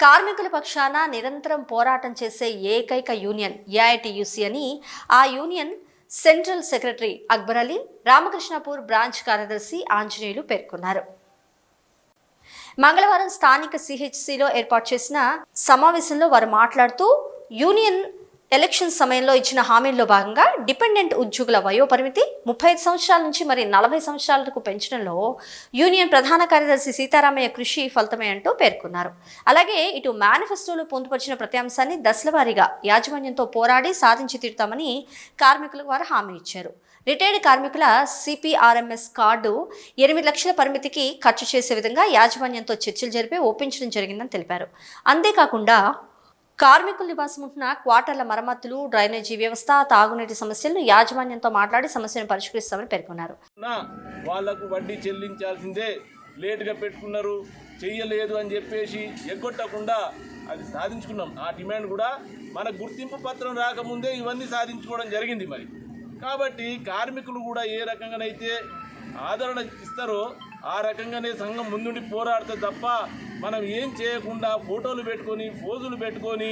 కార్మికుల పక్షాన నిరంతరం పోరాటం చేసే ఏకైక యూనియన్ ఏఐటియుసి అని ఆ union central secretary Akbar Ali Ramakrishnapur branch కార్యదర్శి ఆంజనేయులు పేర్కొన్నారు. మంగళవారం స్థానిక సిహెచ్సిలో ఏర్పాటు చేసిన సమావేశంలో వారు మాట్లాడుతూ యూనియన్ ఎలక్షన్ సమయంలో ఇచ్చిన హామీల్లో భాగంగా డిపెండెంట్ ఉద్యోగుల వయోపరిమితి ముప్పై ఐదు సంవత్సరాల నుంచి మరి నలభై సంవత్సరాలకు పెంచడంలో యూనియన్ ప్రధాన కార్యదర్శి సీతారామయ్య కృషి ఫలితమే అంటూ పేర్కొన్నారు. అలాగే ఇటు మేనిఫెస్టోలో పొందుపరిచిన ప్రతి అంశాన్ని దశలవారీగా యాజమాన్యంతో పోరాడి సాధించి తీరుతామని కార్మికులకు వారు హామీ ఇచ్చారు. రిటైర్డ్ కార్మికుల సిపిఆర్ఎంఎస్ కార్డు ఎనిమిది లక్షల పరిమితికి ఖర్చు చేసే విధంగా యాజమాన్యంతో చర్చలు జరిపి ఒప్పించడం జరిగిందని తెలిపారు. అంతేకాకుండా కార్మికులు నివాసం ఉంటున్న క్వార్టర్ల మరమ్మతులు డ్రైనేజీ వ్యవస్థ తాగునీటి సమస్యలను యాజమాన్యంతో మాట్లాడి సమస్యను పరిష్కరిస్తామని పేర్కొన్నారు. వాళ్ళకు వడ్డీ చెల్లించాల్సిందే లేటుగా పెట్టుకున్నారు చెయ్యలేదు అని చెప్పేసి ఎగ్గొట్టకుండా అది సాధించుకున్నాం. ఆ డిమాండ్ కూడా మన గుర్తింపు పత్రం రాకముందే ఇవన్నీ సాధించుకోవడం జరిగింది మరి. కాబట్టి కార్మికులు కూడా ఏ రకంగానైతే ఆదరణ ఇస్తారో. ఆ రకంగానే సంఘం ముందుండి పోరాడితే తప్ప మనం ఏం చేయకుండా ఫోటోలు పెట్టుకొని పోజులు పెట్టుకొని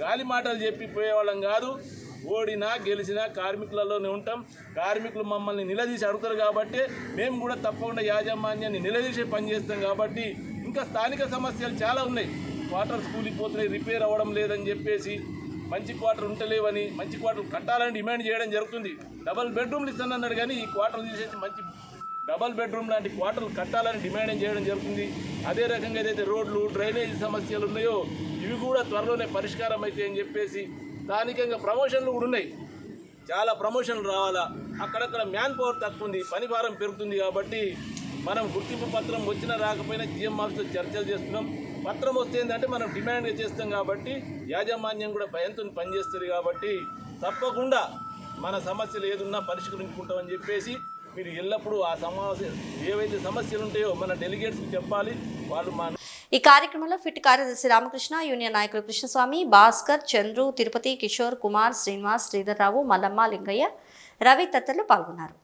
గాలి మాటలు చెప్పి పోయేవాళ్ళం కాదు. ఓడినా గెలిచినా కార్మికులలోనే ఉంటాం. కార్మికులు మమ్మల్ని నిలదీసి అడుగుతారు కాబట్టి మేము కూడా తప్పకుండా యాజమాన్యాన్ని నిలదీసే పని చేస్తాం కాబట్టి ఇంకా స్థానిక సమస్యలు చాలా ఉన్నాయి. క్వార్టర్స్ పోతున్నాయి రిపేర్ అవ్వడం లేదని చెప్పేసి మంచి క్వార్టర్ ఉంటలేవని మంచి క్వార్టర్ కట్టాలని డిమాండ్ చేయడం జరుగుతుంది. డబల్ బెడ్రూమ్లు ఇస్తానన్నాడు కానీ ఈ క్వార్టర్లు తీసేసి మంచి డబల్ బెడ్రూమ్ లాంటి క్వార్టర్లు కట్టాలని డిమాండ్ చేయడం జరుగుతుంది. అదే రకంగా ఏదైతే రోడ్లు డ్రైనేజ్ సమస్యలు ఉన్నాయో ఇవి కూడా త్వరలోనే పరిష్కారం అవుతాయి అని చెప్పేసి స్థానికంగా ప్రమోషన్లు కూడా ఉన్నాయి. చాలా ప్రమోషన్లు రావాలా? అక్కడక్కడ మ్యాన్ పవర్ తక్కువ ఉంది పని భారం పెరుగుతుంది కాబట్టి మనం గుర్తింపు పత్రం వచ్చినా రాకపోయినా జిఎం చర్చలు చేస్తున్నాం. పత్రం వస్తే ఏంటంటే మనం డిమాండ్ చేస్తాం కాబట్టి యాజమాన్యం కూడా భయంతో పనిచేస్తుంది కాబట్టి తప్పకుండా మన సమస్యలు ఏదున్నా పరిష్కరించుకుంటామని చెప్పేసి మీరు ఎల్లప్పుడూ ఆ సమావేశం ఏవైతే సమస్యలు ఉంటాయో మన డెలిగేట్స్కి చెప్పాలి. వాళ్ళు మా ఈ కార్యక్రమంలో ఫిట్ కార్యదర్శి రామకృష్ణ యూనియన్ నాయకులు కృష్ణస్వామి భాస్కర్ చంద్రు తిరుపతి కిషోర్ కుమార్ శ్రీనివాస్ శ్రీధర్రావు మల్లమ్మ లింగయ్య రవి తదితరులు పాల్గొన్నారు.